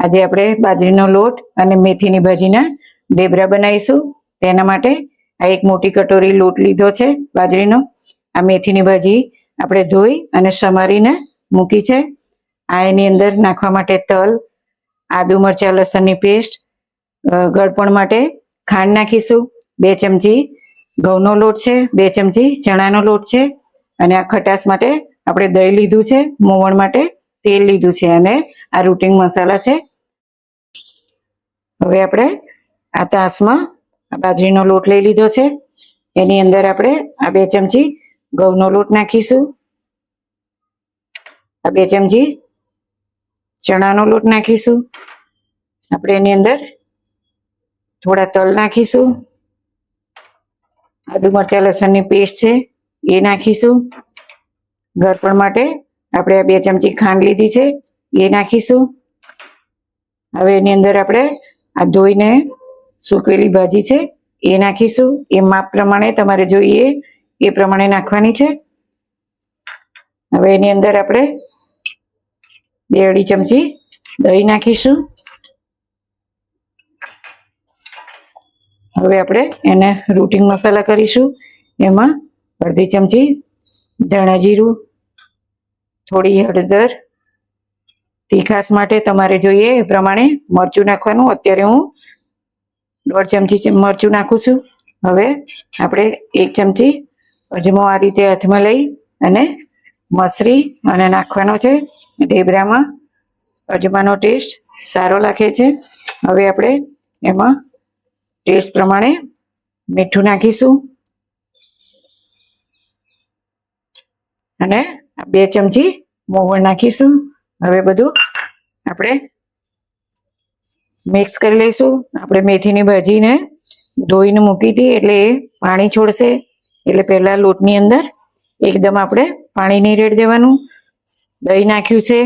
આજે આપણે બાજરીનો લોટ અને મેથીની ભાજીના ઢેબરા બનાવીશું. તેના માટે આ એક મોટી કટોરી લોટ લીધો છે બાજરીનો. આ મેથીની ભાજી આપણે ધોઈ અને સમારીને મૂકી છે. આ એની અંદર નાખવા માટે તલ, આદુ મરચા, લસણની પેસ્ટ ગળપણ માટે ખાંડ નાખીશું. બે ચમચી ઘઉંનો લોટ છે, બે ચમચી ચણાનો લોટ છે અને આ ખટાશ માટે આપણે દહીં લીધું છે, મોવણ માટે તેલ લીધું છે અને આ રૂટિંગ મસાલા છે. હવે આપણે આ તાસમાં બાજરીનો લોટ લઈ લીધો છે. એની અંદર આપણે આ બે ચમચી ઘઉંનો લોટ નાખીશું. આ બે ચમચી ચણાનો લોટ નાખીશું. આપણે એની અંદર થોડા તલ નાખીશું. આદુ મરચા, લસણની પેસ્ટ છે, એ નાખીશું. ગળપણ માટે આપણે આ બે ચમચી ખાંડ લીધી છે. એ નાખીશું. હવે એની અંદર આપણે આ ધોઈને સૂકવેલી ભાજી છે, એ નાખીશું. એ માપ પ્રમાણે તમારે જોઈએ, એ પ્રમાણે નાખવાની છે. હવે એની અંદર આપણે બે અઢી ચમચી દહીં નાખીશું. હવે આપણે એને રૂટિંગ મસાલા કરીશું. એમાં અડધી ચમચી ધાણા જીરું, થોડી હળદર તીખાસ માટે તમારે જોઈએ એ પ્રમાણે મરચું નાખવાનું. અત્યારે હું દોઢ ચમચી મરચું નાખું છું. હવે આપણે એક ચમચી અજમો આ રીતે હાથમાં લઈ અને મસરી અને નાખવાનો છે. ઢેબરામાં અજમાનો ટેસ્ટ સારો લાગે છે. હવે આપણે એમાં ટેસ્ટ પ્રમાણે મીઠું નાખીશું. અને બે ચમચી મોવણ નાખીશું. હવે બધું આપણે મિક્સ કરી લઈશું. આપણે મેથીની ભાજીને ધોઈને મૂકી હતી એટલે એ પાણી છોડશે. એટલે પહેલાં લોટની અંદર એકદમ આપણે પાણી નહીં રેડ દેવાનું. દહીં નાખ્યું છે,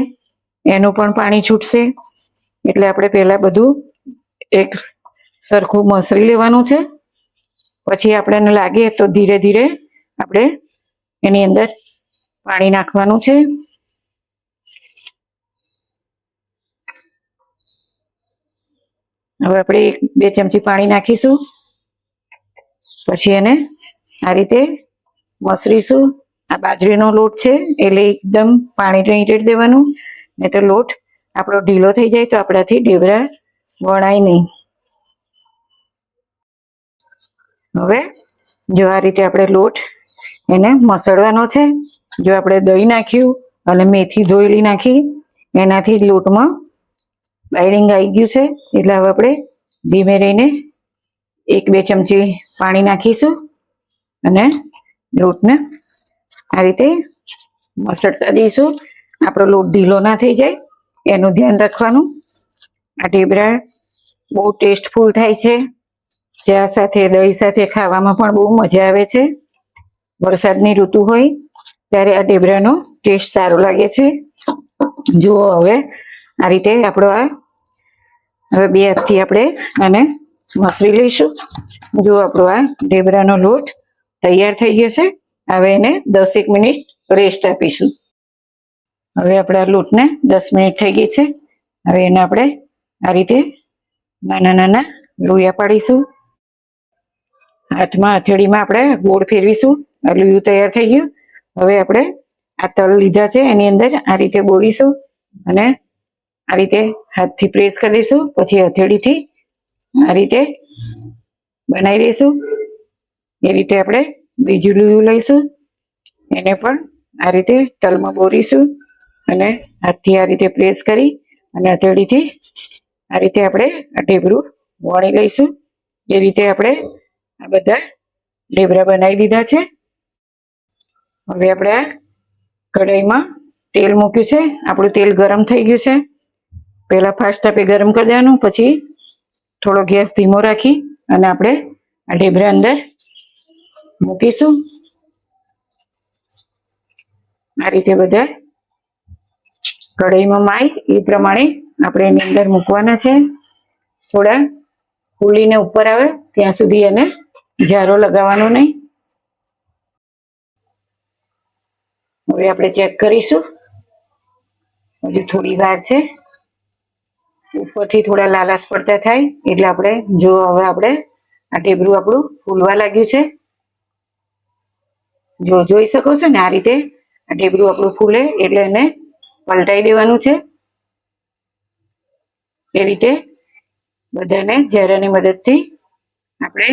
એનું પણ પાણી છૂટશે. એટલે આપણે પહેલાં બધું એક સરખું મસરી લેવાનું છે. પછી આપણને લાગે તો ધીરે ધીરે આપણે એની અંદર પાણી નાખવાનું છે. હવે આપણે એક બે ચમચી પાણી નાખીશું. પછી એને આ રીતે મસરીશું. આ બાજરીનો લોટ છે, એટલે એકદમ પાણી રેડ દેવાનું. નહીં તો લોટ આપણો ઢીલો થઈ જાય તો આપણાથી ઢેબરા વણાય નહીં. હવે જો આ રીતે આપણે લોટ એને મસળવાનો છે, જો આપણે દહીં નાખ્યું, અને મેથી ધોયેલી નાખી, એનાથી લોટમાં બાઇડિંગ આવી ગયું છે. એટલે હવે આપણે ધીમે રહીને એક બે ચમચી પાણી નાખીશું અને લોટને આ રીતે મસળતા દઈશું. આપણો લોટ ઢીલો ના થઈ જાય, એનું ધ્યાન રાખવાનું. આ ઢેબરા બહુ ટેસ્ટફુલ થાય છે. ચા સાથે, દહીં સાથે ખાવામાં પણ બહુ મજા આવે છે. વરસાદની ઋતુ હોય ત્યારે આ ઢેબરાનો ટેસ્ટ સારો લાગે છે. જુઓ હવે આ રીતે આપણો આ હવે બે હાથથી આપણે આને મસરી લઈશું. જો આપણો આ ઢેબરાનો લોટ તૈયાર થઈ ગયો છે, હવે એને દસેક મિનિટ રેસ્ટ આપીશું. હવે આપણે લોટને દસ મિનિટ થઈ ગઈ છે, હવે એને આપણે આ રીતે નાના નાના લોયા પાડીશું. હાથમાં હથેળીમાં આપણે ગોળ ફેરવીશું, આ લોયું તૈયાર થઈ ગયું. હવે આપણે આ તલ લીધા છે, એની અંદર આ રીતે બોળીશું અને આ રીતે હાથથી પ્રેસ કરી દઈશું, પછી હથેળીથી આ રીતે બનાવી દઈશું. એ રીતે આપણે બીજું લીલું લઈશું. એને પણ આ રીતે તલમાં બોરીશું અને હાથથી આ રીતે પ્રેસ કરી અને હથેળીથી આ રીતે આપણે આ ઢેબરું વણી લઈશું. એ રીતે આપણે આ બધા ઢેબરા બનાવી દીધા છે. હવે આપણે કઢાઈમાં તેલ મૂક્યું છે. આપણું તેલ ગરમ થઈ ગયું છે. પહેલા ફાસ્ટ તાપે ગરમ કરી દેવાનું, પછી થોડો ગેસ ધીમો રાખી અને આપણે આ ઢેબરા અંદર મૂકીશું. આ રીતે બધા કઢાઈમાં માય એ પ્રમાણે આપણે એની અંદર મૂકવાના છે. થોડા ફૂલીને ઉપર આવે, ત્યાં સુધી એને ઝારો લગાવવાનો નહીં. હવે આપણે ચેક કરીશું. હજુ થોડી વાર છે. ઉપરથી થોડા લાલાશ પડતા થાય, એટલે આપણે જો હવે આપણે આ ઢેબરું આપણું ફૂલવા લાગ્યું છે. જો જોઈ શકો છો ને આ રીતે આ ઢેબરું આપણું ફૂલે, એટલે એને પલટાઈ દેવાનું છે. એ રીતે બધાને ઝેરાની મદદથી આપણે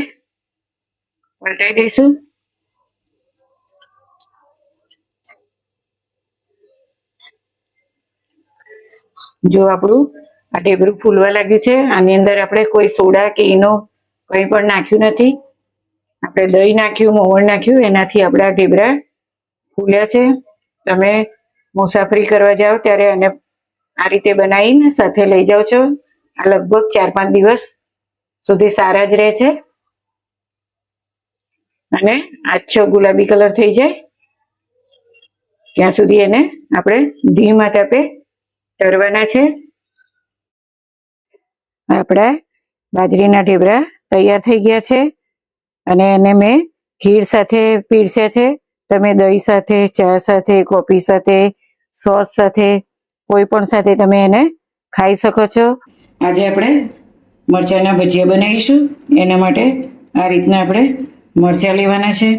પલટાઈ દઈશું. જો આપણું આ ઢેબરું ફૂલવા લાગ્યું છે. આની અંદર આપણે કોઈ સોડા કે ઈનો કંઈ પણ નાખ્યું નથી. આપણે દહીં નાખ્યું મોવણ નાખ્યું, એનાથી આપણા ઢેબરા ફૂલ્યા છે. તમે મુસાફરી કરવા જાઓ ત્યારે એને આ રીતે બનાવીને સાથે લઈ જાઓ છો. આ લગભગ ચાર પાંચ દિવસ સુધી સારા જ રહે છે. અને આછો ગુલાબી કલર થઈ જાય. ત્યાં સુધી એને આપણે ધીમા તાપે તરવાના છે. આપણા બાજરીના ઢેબરા તૈયાર થઈ ગયા છે. અને એને મેં ખીર સાથે પીરસ્યા છે. તમે દહીં સાથે, ચા સાથે, કોફી સાથે, સોસ સાથે, કોઈ પણ સાથે તમે એને ખાઈ શકો છો. આજે આપણે મરચાંના ભજીયા બનાવીશું. એના માટે આ રીતના આપણે મરચાં લેવાના છે.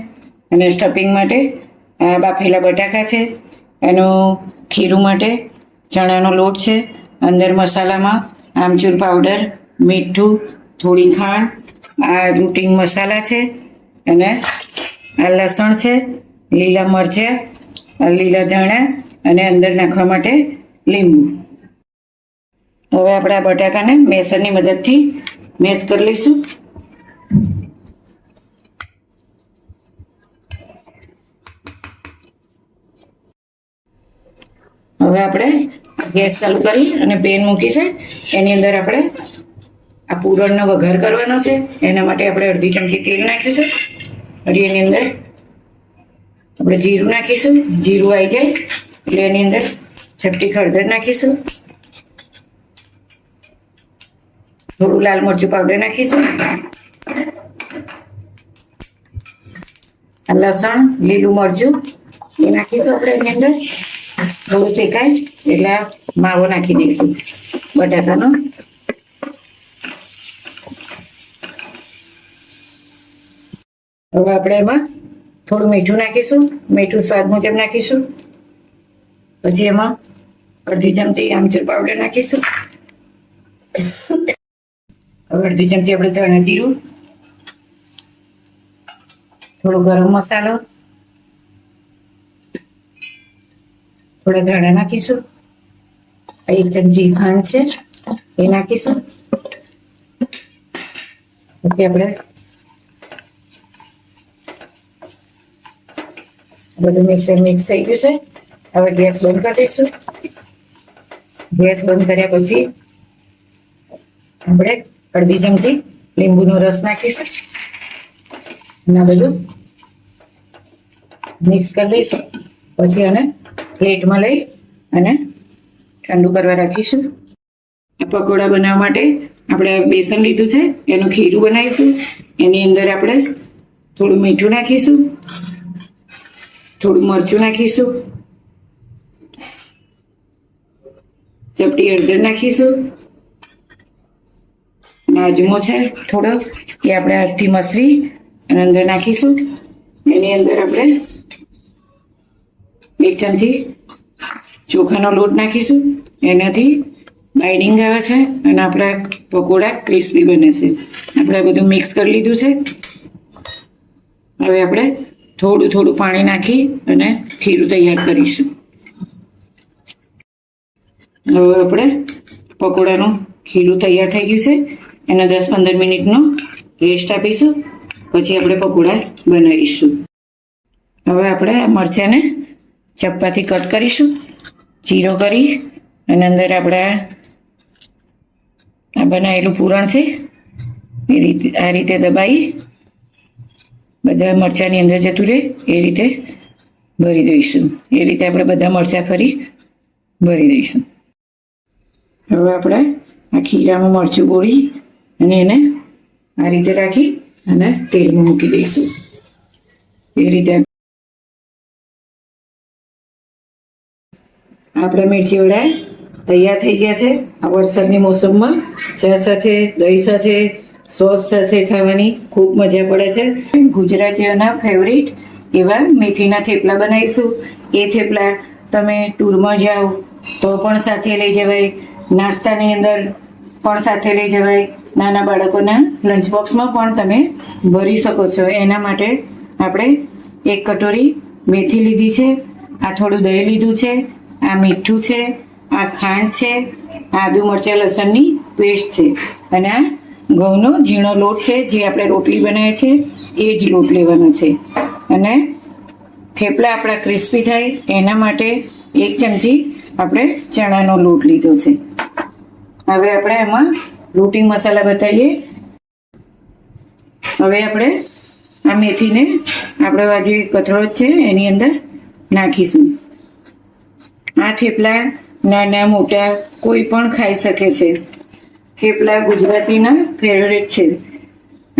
અને સ્ટફિંગ માટે આ બાફેલા બટાકા છે. એનું ખીરું માટે ચણાનો લોટ છે. અંદર મસાલામાં આમચૂર પાવડર મીઠું, થોડી ખાંડ, આ રૂટિંગ મસાલા છે અને આ લસણ છે, લીલા મરચાં લીલા ધાણા અને અંદર નાખવા માટે લીંબુ. હવે આપણે આ બટાકાને મેસરની મદદથી મેશ કરી લઈશું. હવે આપણે ગેસ ચાલુ કરી અને પેન મૂકી છે. એની અંદર આપણે આ પૂરણનો વઘાર કરવાનો છે. એના માટે આપણે અડધી ચમચી તેલ નાખ્યું છે. ફરી એની અંદર આપણે જીરું નાખીશું. જીરું આવી જાય એટલે એની અંદર ચપટી હળદર નાખીશું. થોડું લાલ મરચું પાવડર નાખીશું. લસણ, લીલું મરચું એ નાખીશું આપણે એની અંદર. થોડું શેકાય એટલે માવો નાખી દઈશું બટાકાનો. હવે આપણે એમાં થોડું મીઠું નાખીશું, મીઠું સ્વાદ મુજબ નાખીશું. પછી એમાં અડધી ચમચી આમચૂર પાવડર નાખીશું. હવે અડધી ચમચી આપણે ધાણા જીરું, થોડો ગરમ મસાલો થોડા ધાણા નાખીશું. એક ચમચી ખાંડ છે, એ નાખીશું. પછી આપણે બધું મિક્સર મિક્સ થઈ ગયું છે. હવે ગેસ બંધ કરી દઈશું. ગેસ બંધ કર્યા પછી આપણે અડધી ચમચી લીંબુનો રસ નાખીશું. અને બધું મિક્સ કરી દઈશું. પછી આને પ્લેટમાં લઈ અને ઠંડુ કરવા રાખીશું. આ પકોડા બનાવવા માટે આપણે બેસન લીધું છે, એનું ખીરું બનાવીશું. એની અંદર આપણે થોડું મીઠું નાખીશું, થોડું મરચું નાખીશું, ચપટી હળદર નાખીશું. નાજમો છે થોડો, એ આપણે હાથથી મસરી અને અંદર નાખીશું. એની અંદર આપણે એક ચમચી ચોખાનો લોટ નાખીશું. એનાથી બાઇડિંગ આવે છે અને આપણા પકોડા ક્રિસ્પી બને છે. આપણે બધું મિક્સ કરી લીધું છે. હવે આપણે થોડું થોડું પાણી નાખી અને ખીરું તૈયાર કરીશું. હવે આપણે પકોડાનું ખીરું તૈયાર થઈ ગયું છે. એના દસ પંદર મિનિટનો રેસ્ટ આપીશું. પછી આપણે પકોડા બનાવીશું. હવે આપણે મરચાંને ચપ્પાથી કટ કરીશું, જીરો કરી, અને અંદર આપણે આ બનાવેલું પૂરણ છે, એ રીતે, આ રીતે દબાઈ, બધા મરચાંની અંદર જતું રહે, એ રીતે ભરી દઈશું. એ રીતે આપણે બધા મરચાં ફરી ભરી દઈશું. હવે આપણે આ ખીરામાં મરચું બોળી અને એને આ રીતે રાખી અને તેલમાં મૂકી દઈશું. એ રીતે આપણે મિરચી વડા તૈયાર થઈ ગયા છે. આ વરસાદની મોસમમાં ચા સાથે, દહીં સાથે, સોસ સાથે ખાવાની ખૂબ મજા પડે છે. ગુજરાતીઓના ફેવરિટ એવા મેથીના થેપલા બનાવીશું. એ થેપલા તમે ટૂરમાં જાઓ તો પણ સાથે લઈ જવાય. નાસ્તાની અંદર પણ સાથે લઈ જવાય. નાના બાળકોના લંચ બોક્સમાં પણ તમે ભરી શકો છો. એના માટે આપણે એક કટોરી મેથી લીધી છે. આ થોડું દહીં લીધું છે. આ મીઠું છે, આ ખાંડ છે આદુ મરચાં લસણની પેસ્ટ છે અને આ ઘઉંનો ઝીણો લોટ છે, જે આપણે રોટલી બનાવીએ છીએ, એ જ લોટ લેવાનો છે. અને થેપલા આપણા ક્રિસ્પી થાય, એના માટે એક ચમચી આપણે ચણાનો લોટ લીધો છે. હવે આપણે એમાં રોટી મસાલા બતાવીએ. હવે આપણે આ મેથીને આપણે આ જે કથળો છે, એની અંદર નાખીશું. આ થેપલા નાના મોટા કોઈ પણ ખાઈ શકે છે. થેપલા ગુજરાતીના ફેવરેટ છે.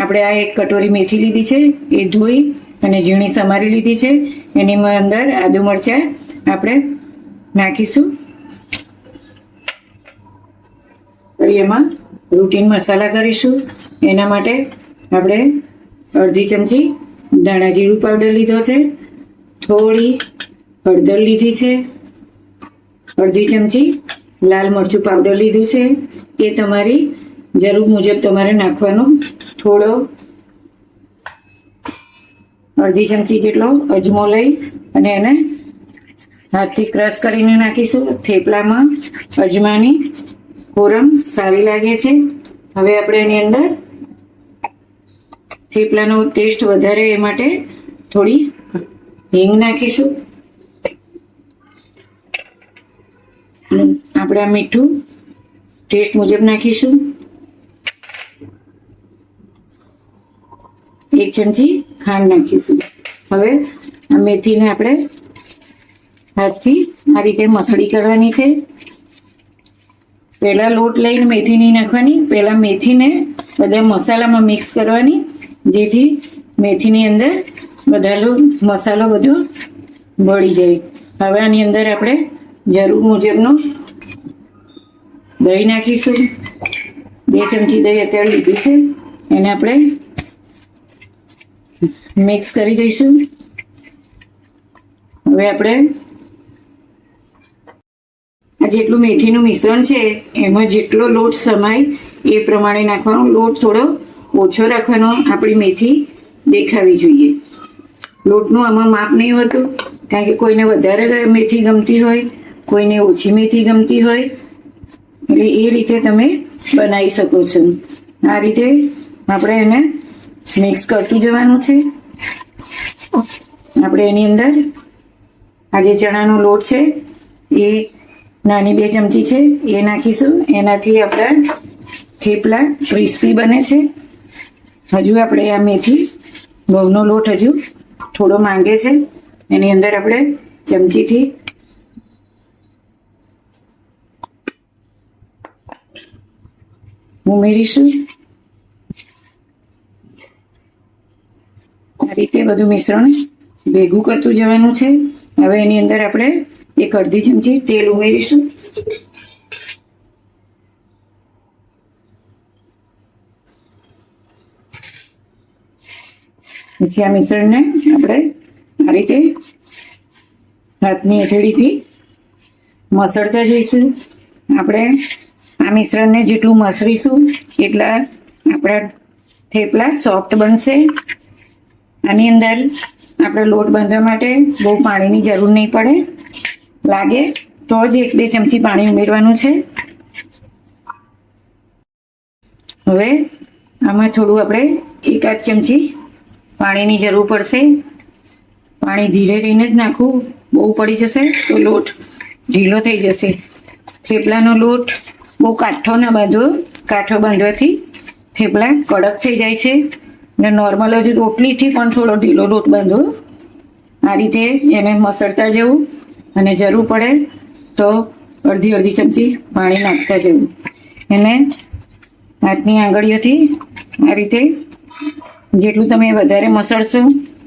આપણે આ એક કટોરી મેથી લીધી છે, એ ધોઈ અને ઝીણી સમારી લીધી છે. એની અંદર આદુ મરચાં આપણે નાખીશું. એમાં રૂટીન મસાલા કરીશું. એના માટે આપણે અડધી ચમચી ધાણા જીરું પાવડર લીધો છે. થોડી હળદર લીધી છે. અડધી ચમચી લાલ મરચું પાવડર લીધું છે. એ તમારી જરૂર મુજબ તમારે નાખવાનું થોડો અડધી ચમચી જેટલો અજમો લઈ અને એને હાથથી ક્રશ કરીને નાખીશું. થેપલામાં અજમાની કોરમ સારી લાગે છે. હવે આપણે એની અંદર થેપલાનો ટેસ્ટ વધારે એ માટે થોડી હિંગ નાખીશું અને આપણે આ મીઠું ટેસ્ટ મુજબ નાખીશું. એક ચમચી ખાંડ નાખીશું. હવે આ મેથીને આપણે હાથથી આ રીતે મસળી કરવાની છે. પહેલા લોટ લઈને મેથી નહીં નાખવાની, પહેલાં મેથીને બધા મસાલામાં મિક્સ કરવાની, જેથી મેથીની અંદર બધાનો મસાલો બધો ભળી જાય. હવે આની અંદર આપણે જરૂર મુજબનું દહીં નાખીશું. બે ચમચી દહીં અત્યારે લીધું છે. એને આપણે મિક્સ કરી દઈશું. હવે આપણે આ જેટલું મેથીનું મિશ્રણ છે, એમાં જેટલો લોટ સમાય એ પ્રમાણે નાખવાનો. લોટ થોડો ઓછો રાખવાનો આપણી મેથી દેખાવી જોઈએ. લોટનું આમાં માપ નહીં હોતું, કારણ કે કોઈને વધારે મેથી ગમતી હોય કોઈને ઓછી મેથી ગમતી હોય એટલે એ રીતે તમે બનાવી શકો છો. આ રીતે આપણે એને મિક્સ કરતું જવાનું છે. આપણે એની અંદર આ જે ચણાનો લોટ છે, એ નાની બે ચમચી છે, એ નાખીશું. એનાથી આપણા થેપલા ક્રિસ્પી બને છે. હજુ આપણે આ મેથી ઘઉંનો લોટ હજુ થોડો માંગે છે. એની અંદર આપણે ચમચીથી ઉમેરીશું આ રીતે બધું મિશ્રણ ભેગું કરતું જવાનું છે. હવે એની અંદર આપણે એક અડધી ચમચી તેલ ઉમેરીશું. પછી આ મિશ્રણને આપણે આ રીતે હાથની હથેળીથી મસળતા જઈશું. આપણે આ મિશ્રણને જેટલું મસળીશું એટલા આપણા થેપલા સોફ્ટ બનશે. આની અંદર આપણે લોટ બાંધવા માટે બહુ પાણીની જરૂર નહીં પડે. લાગે તો જ એક બે ચમચી પાણી ઉમેરવાનું છે. હવે આમાં થોડું આપણે એકાદ ચમચી પાણીની જરૂર પડશે. પાણી ધીરે રહીને જ નાખવું બહુ પડી જશે તો લોટ ઢીલો થઈ જશે. થેપલાનો લોટ બહુ કાઠો ના બાંધો, કાઠો બાંધવાથી થેપલા કડક થઈ જાય છે. ને નોર્મલ જ રોટલીથી પણ થોડો ઢીલો લોટ બાંધો. આ રીતે એને મસળતા જવું અને જરૂર પડે તો અડધી અડધી ચમચી પાણી નાખતા જવું. એને હાથની આંગળીઓથી આ રીતે જેટલું તમે વધારે મસળશો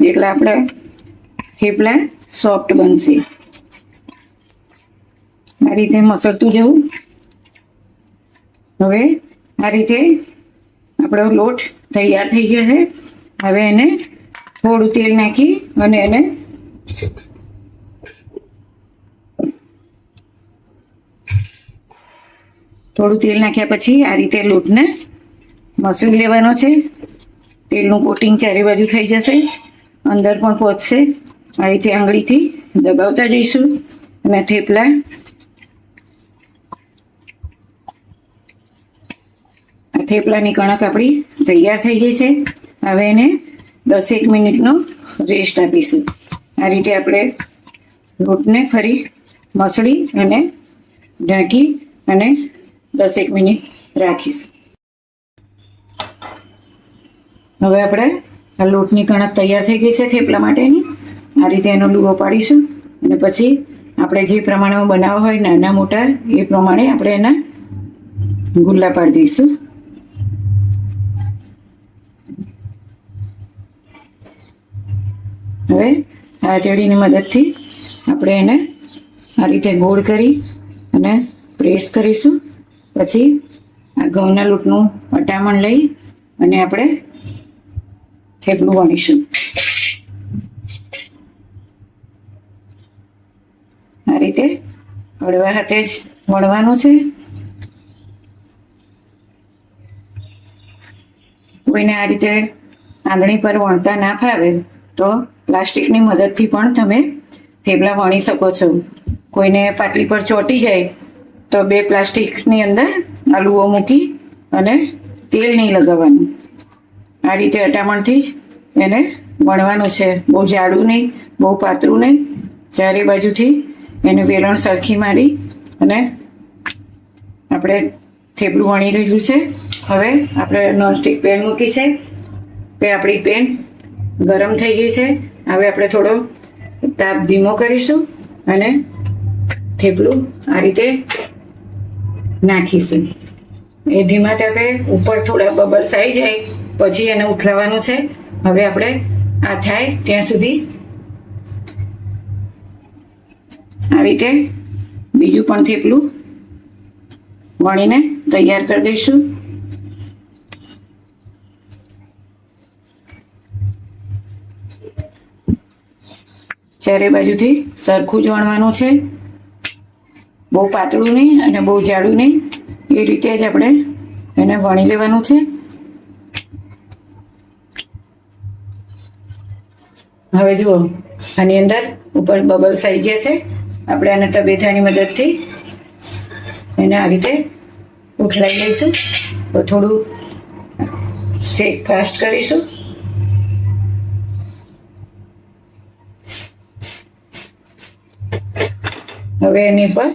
એટલા આપણા થેપલા સોફ્ટ બનશે. આ રીતે મસળતું જવું. હવે આ રીતે આપણો લોટ તૈયાર થઈ ગયો છે. હવે એને થોડું તેલ નાખી અને એને થોડું તેલ નાખ્યા પછી આ રીતે લોટને મસળી લેવાનો છે. તેલનું કોટિંગ ચારે બાજુ થઈ જશે. અંદર પણ પહોંચશે આ રીતે આંગળીથી દબાવતા જઈશું. અને થેપલા થેપલાની કણક આપણી તૈયાર થઈ ગઈ છે. હવે એને દસેક મિનિટનો રેસ્ટ આપીશું. આ રીતે આપણે લોટને ફરી મસળી અને ઢાંકી અને દસેક મિનિટ રાખીશું. હવે આપણે આ લોટની કણક તૈયાર થઈ ગઈ છે થેપલા માટેની. આ રીતે એનો લુગો પાડીશું અને પછી આપણે જે પ્રમાણમાં બનાવવા હોય નાના મોટા એ પ્રમાણે આપણે એના ગુલ્લા પાડી દઈશું. હવે આ ચડીની મદદથી આપણે એને આ રીતે ગોળ કરી અને પ્રેસ કરીશું. પછી આ ઘઉંના લોટનું અટામણ લઈ અને આપણે થેપલું વણીશું. આ રીતે હળવા હાથે જ વણવાનું છે. કોઈને આ રીતે આંગળી પર વણતા ના ફાવે તો પ્લાસ્ટિકની મદદથી પણ તમે થેપલા વણી શકો છો. કોઈને પાટલી પર ચોંટી જાય તો બે પ્લાસ્ટિકની અંદર આલુઓ મૂકી અને તેલ નહીં લગાવવાનું. આ રીતે અટામણથી જ એને વણવાનું છે. બહુ જાડું નહીં, બહુ પાતળું નહીં. ચારે બાજુથી એને વેલણ સરખી મારી અને આપણે થેપલું વણી લીધું છે. હવે આપણે નોનસ્ટિક પેન મૂકી છે. તે આપણી પેન ગરમ થઈ ગઈ છે. હવે આપણે થોડો તાપ ધીમો કરીશું અને થેપલું આ રીતે નાખીશું. એ ધીમા તાપે ઉપર થોડા બબલ્સ આવી જાય, પછી એને ઉથલાવાનું છે. હવે આપણે આ થાય ત્યાં સુધી આ રીતે બીજું પણ થેપલું વણીને તૈયાર કરી દઈશું. ચારે બાજુથી સરખું જ વણવાનું છે. બહુ પાતળું નહીં અને બહુ જાડું નહીં. એ રીતે જ આપણે એને વણી લેવાનું છે. હવે જુઓ, આની અંદર ઉપર બબલ્સ આવી ગયા છે. આપણે આને તબેથાની મદદથી એને આ રીતે ઉથલાઈ લઈશું. તો થોડું શેક ફાસ્ટ કરીશું. હવે એની પર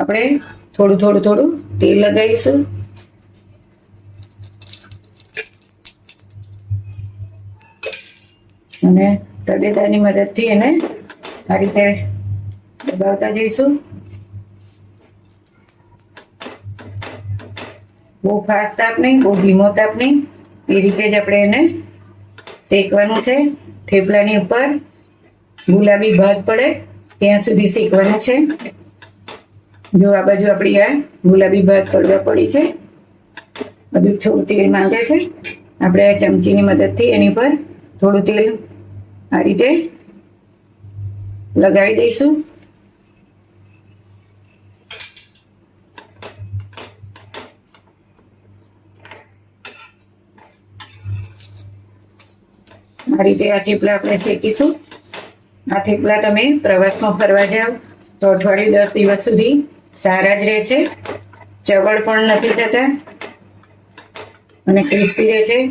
આપણે થોડું થોડું થોડું તેલ લગાવીશું. અને તબેદાની મદદથી એને આ રીતે દબાવતા જઈશું. બહુ ફાસ્ટ તાપ નહીં, બહુ ધીમો તાપ નહીં. એ રીતે જ આપણે એને શેકવાનું છે. થેપલાની ઉપર ગુલાબી ભાત પડે. ત્યાં સુધી શેકવાનું છે. જો આ બાજુ આપણી આ ગુલાબી ભાત પડવા પડી છે. બધું થોડું તેલ માંગે છે. આપણે આ ચમચીની મદદથી એની પર થોડું તેલ આ રીતે લગાવી દઈશું. આ રીતે આ થેપલા આપણે શેકીશું. આ થેપલા તમે પ્રવાસમાં ફરવા જાઓ તો અઠવાડિયું દસ દિવસ સુધી સારા જ રહે છે. ચગળ પણ નથી થતા. અને ક્રિસ્પી રહે છે.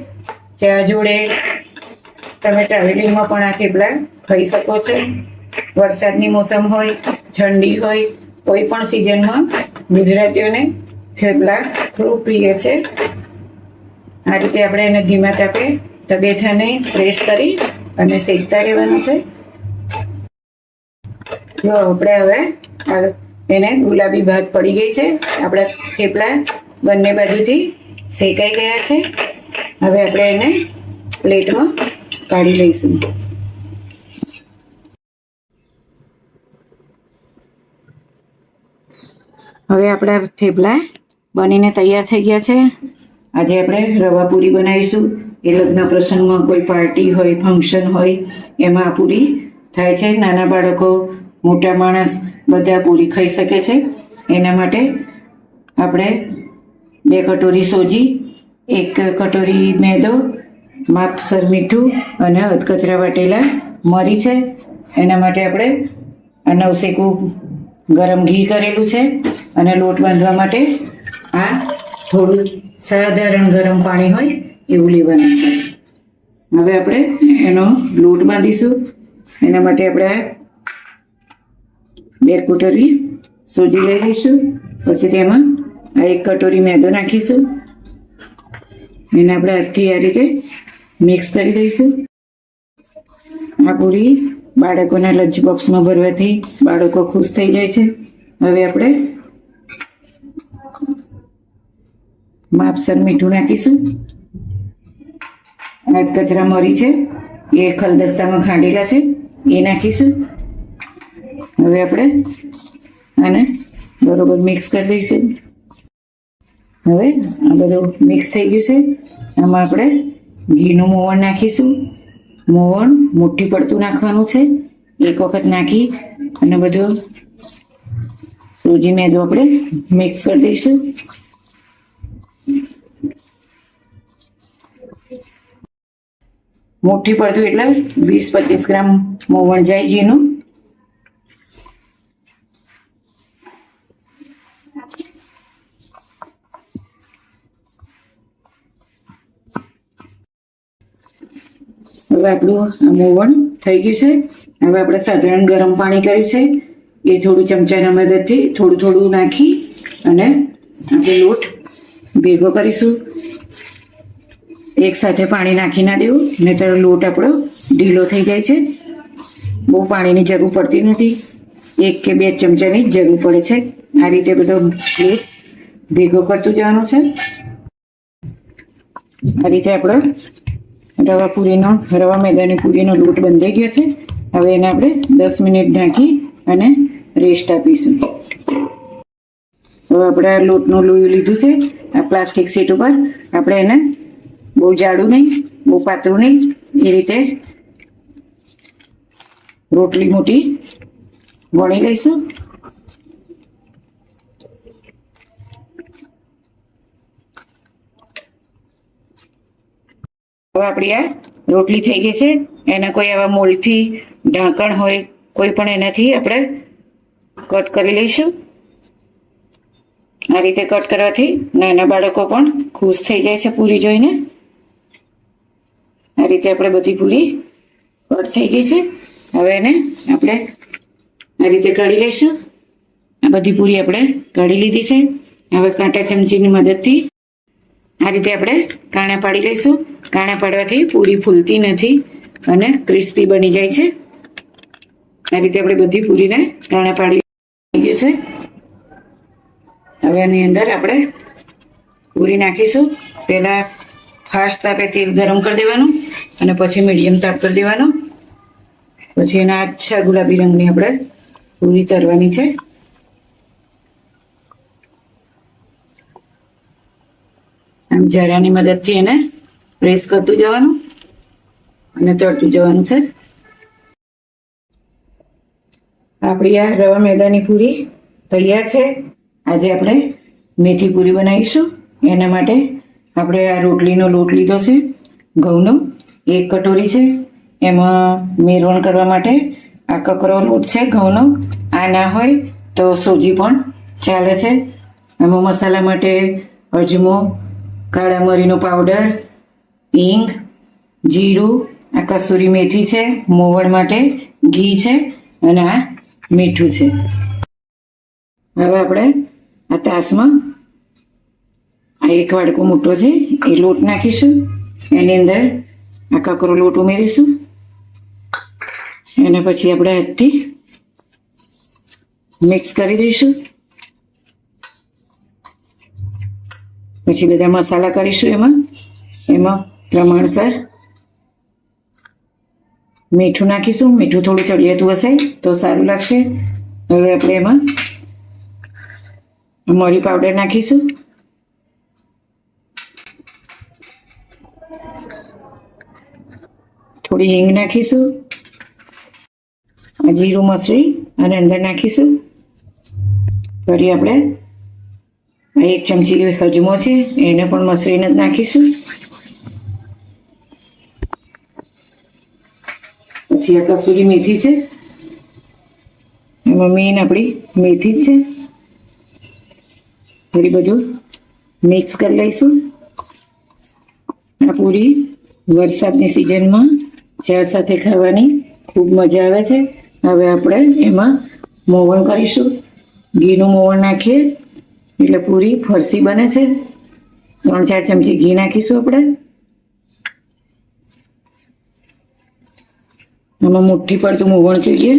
ચા જોડે તમે ટ્રાવેલિંગમાં પણ આ થેપલા ખાઈ શકો છો. વરસાદની મોસમ હોય, ઠંડી હોય, કોઈ પણ સિઝનમાં ગુજરાતીઓને થેપલા ખૂબ પ્રિય છે. આ રીતે આપણે એને ધીમા તાપે તબેથાને પ્રેસ કરી અને શેકતા રહેવાનું છે. જો આપણે હવે એને ગુલાબી ભાત પડી ગઈ છે. આપણા થેપલા બંને બાજુથી શેકાઈ ગયા છે. હવે આપણે એને પ્લેટમાં કાઢી લઈશું. હવે આપણા થેપલા બનીને તૈયાર થઈ ગયા છે. આજે આપણે રવા પૂરી બનાવીશું. એ લગ્ન પ્રસંગમાં કોઈ પાર્ટી હોય, ફંક્શન હોય, એમાં પૂરી થાય છે. નાના બાળકો મોટા માણસ બધા પૂરી ખાઈ શકે છે. એના માટે આપણે બે કટોરી સોજી, એક કટોરી મેદો માપસર મીઠું અને અધકચરા વાટેલા મરી છે. એના માટે આપણે આ નવસેકું ગરમ ઘી કરેલું છે અને લોટ બાંધવા માટે આ થોડું સાધારણ ગરમ પાણી હોય એવું લેવાનું છે. હવે આપણે એનો લોટ બાંધીશું. એના માટે આપણે બે કટોરી સોજી લઈ લઈશું. પછી તેમાં આ એક કટોરી મેદો નાખીશું. એને આપણે હાથથી આ રીતે મિક્સ કરી દઈશું. આ પૂરી બાળકોના લંચ બોક્સમાં ભરવાથી બાળકો ખુશ થઈ જાય છે. હવે આપણે માપસર મીઠું નાખીશું. આ કચરા મરી છે. એ ખલદસ્તામાં ખાંડેલા છે. એ નાખીશું. હવે આપણે આને બરોબર મિક્સ કરી દઈશું. હવે આ બધું મિક્સ થઈ ગયું છે. આમાં આપણે ઘીનું મોવણ નાખીશું. મોવણ મુઠ્ઠી પડતું નાખવાનું છે. એક વખત નાખી અને બધું સૂજી મેદો આપણે મિક્સ કરી દઈશું. મુઠ્ઠી પડતું એટલે વીસ પચીસ ગ્રામ મોવણ જાય જીનું હવે આપણું મોવણ થઈ ગયું છે. હવે આપણે સાધારણ ગરમ પાણી કર્યું છે. એ થોડું ચમચાના મદદથી થોડું થોડું નાખી અને આપણે લોટ ભેગો કરીશું. એક સાથે પાણી નાખી ના દેવું, નહીતર લોટ આપણો ઢીલો થઈ જાય છે. બહુ પાણીની જરૂર પડતી નથી. એક કે બે ચમચાની જરૂર પડે છે. આ રીતે બધો લોટ ભેગો કરતું જવાનું છે. આ રીતે આપણો રવા પૂરીનો રવા મેદાની પૂરીનો લોટ બંધાઈ ગયો છે. હવે એને આપણે દસ મિનિટ ઢાંકી અને રેસ્ટ આપીશું. હવે આપણે આ લોટનું લોયું લીધું છે. આ પ્લાસ્ટિક સીટ ઉપર આપણે એને બહુ જાડું નહીં, બહુ પાતળું નહીં, એ રીતે રોટલી મોટી વણી લઈશું. હવે આપણી આ રોટલી થઈ ગઈ છે. એના કોઈ આવા મોલથી ઢાંકણ હોય, કોઈ પણ એનાથી આપણે કટ કરી લઈશું. આ રીતે કટ કરવાથી નાના બાળકો પણ ખુશ થઈ જાય છે પૂરી જોઈને. આ રીતે આપણે બધી પૂરી કટ થઈ ગઈ છે. હવે એને આપણે આ રીતે કાઢી લઈશું. આ બધી પૂરી આપણે કાઢી લીધી છે. હવે કાંટા ચમચીની મદદથી આ રીતે આપણે કાણા પાડી લઈશું. કાણા પાડવાથી પૂરી ફૂલતી નથી અને ક્રિસ્પી બની જાય છે. આ રીતે આપણે બધી પૂરીને કાણા પાડી ગયું છે. હવે આની અંદર આપણે પૂરી નાખીશું. પહેલાં ફાસ્ટ તાપે તેલ ગરમ કરી દેવાનું અને પછી મીડિયમ તાપ કરી દેવાનું. પછી એના આછા ગુલાબી રંગની આપણે પૂરી તરવાની છે. આમ જરાની મદદથી એને પ્રેસ કરતું જવાનું અને તળતું જવાનું છે. આપણી આ રવા મેદાની પૂરી તૈયાર છે. આજે આપણે મેથી પૂરી બનાવીશું. એના માટે આપણે આ રોટલીનો લોટ લીધો છે, ઘઉંનો. એક કટોરી છે. એમાં મેરવણ કરવા માટે આ કકરો લોટ છે, ઘઉંનો. આ ના હોય તો સોજી પણ ચાલે છે. એમાં મસાલા માટે અજમો કાળા મરીનો પાવડર, હિંગ, જીરું, આ કસૂરી મેથી છે, મોવણ માટે ઘી છે અને આ મીઠું છે. હવે આપણે આ તાસમાં આ એક વાડકો મોટો છે, એ લોટ નાખીશું. એની અંદર આ કકરો લોટ ઉમેરીશું. એને પછી આપણે હાથથી મિક્સ કરી દઈશું. પછી બધા મસાલા કરીશું એમાં. એમાં પ્રમાણસર મીઠું નાખીશું. મીઠું થોડું ચડિયાતું હશે તો સારું લાગશે. હવે આપણે એમાં મરી પાવડર નાખીશું. થોડી હિંગ નાખીશું. જીરું મસરી અને અંદર નાખીશું. ફરી આપણે એક ચમચી હજમો છે, એને પણ મસરીને જ નાખીશું. પછી આ કસૂરી મેથી છે. એમાં મેઇન આપણી મેથી છે. થોડી બધું મિક્સ કરી લઈશું. આ પૂરી વરસાદની સિઝનમાં ચા સાથે ખાવાની ખૂબ મજા આવે છે. હવે આપણે એમાં મોવણ કરીશું. ઘીનું મોવણ નાખીએ. એટલે પૂરી ફરસી બને છે. ત્રણ ચાર ચમચી ઘી નાખીશું આપણે. આમાં મુઠ્ઠી પડતું મોવણ જોઈએ.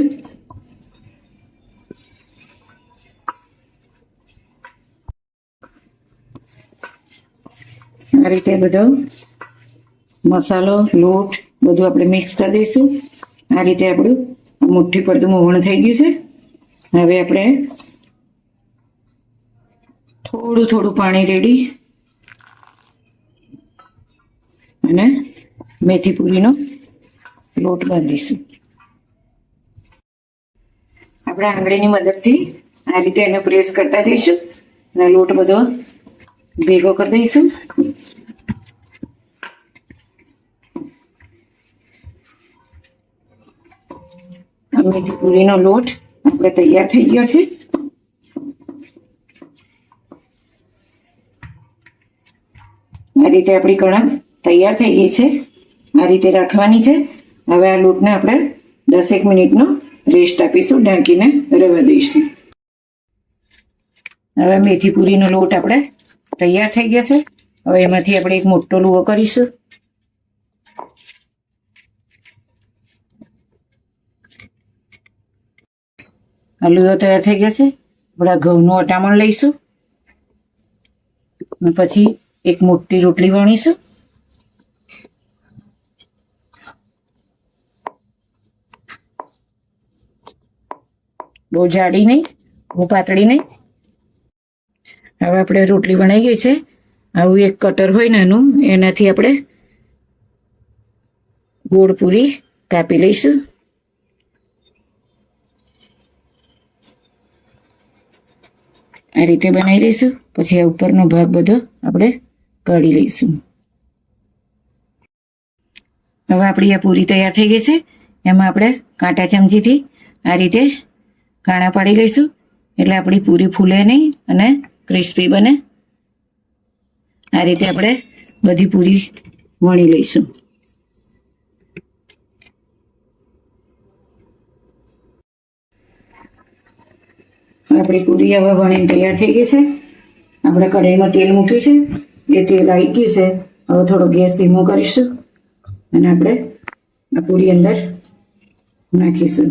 આ રીતે બધો મસાલો, લોટ બધું આપણે મિક્સ કરી દઈશું. આ રીતે આપણું મુઠ્ઠી પડતું મોવણ થઈ ગયું છે. હવે આપણે થોડું થોડું પાણી રેડી. અને મેથી પૂરીનો લોટ બાંધીશું. આપણે આંગળીની મદદથી આ રીતે એને પ્રેસ કરતા જઈશું અને લોટ બધો ભેગો કરી દઈશું. મેથી પૂરીનો લોટ આપણે તૈયાર થઈ ગયો છે. આ રીતે આપણી કણક તૈયાર થઈ ગઈ છે. આ રીતે રાખવાની છે. હવે આ લોટને આપણે દસેક મિનિટનો રેસ્ટ આપીશું, ઢાંકીને રવા દઈશું. હવે મેથી પૂરીનો લોટ આપણે તૈયાર થઈ ગયો છે. હવે એમાંથી આપણે એક મોટો લુવો કરીશું. આ લુવો તૈયાર થઈ ગયો છે. આપણા ઘઉંનું અટામણ લઈશું. પછી એક મોટી રોટલી વણીશું? બહુ જાડી નહીં, બહુ પાતળી નહીં. હવે આપણે રોટલી વણાઈ ગઈ છે. આવું એક કટર હોય નાનું, એનાથી આપણે ગોળ પૂરી કાપી લઈશું. આ રીતે બનાવી લઈશું. પછી આ ઉપરનો ભાગ બધો આપણે કાઢી લઈશું. હવે આપણી આ પૂરી તૈયાર થઈ ગઈ છે. એમાં આપણે કાંટા ચમચીથી આ રીતે કાણા પાડી લઈશું. એટલે આપણી પૂરી ફૂલે નહીં અને ક્રિસ્પી બને. આ રીતે આપણે બધી પૂરી વણી લઈશું. આપણી પૂરી હવે વણીને તૈયાર થઈ ગઈ છે. આપણે કઢાઈમાં તેલ મૂક્યું છે. એ તેલ આવી ગયું છે. હવે થોડો ગેસ ધીમો કરીશું અને આપણે આ પૂરી અંદર નાખીશું.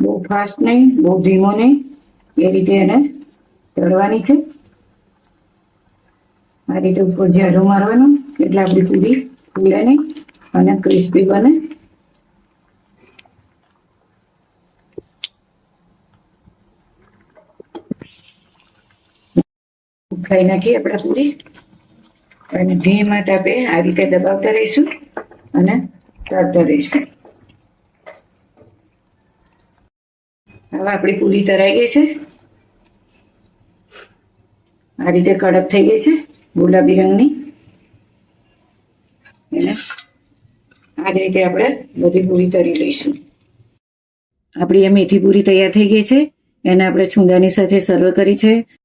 બહુ ફાસ્ટ નહીં, બહુ ધીમો નહીં. એ રીતે એને તળવાની છે. આ રીતે ઉપર ઝાડો મારવાનો એટલે આપણી પૂરી ફૂલે નહીં અને ક્રિસ્પી બને. ખાઈ નાખીએ આપણે પૂરી. અને ધીમા તાપે આ રીતે દબાવતા રહીશું અને તળતા રહીશું. હવે આપણી પૂરી તરાઈ ગઈ છે. આ રીતે કડક થઈ ગઈ છે, ગુલાબી રંગની. એને આ રીતે આપણે બધી પૂરી તરી લઈશું. આપણી આ મેથી પૂરી તૈયાર થઈ ગઈ છે. એને આપણે છુંદાની સાથે સર્વ કરી છે.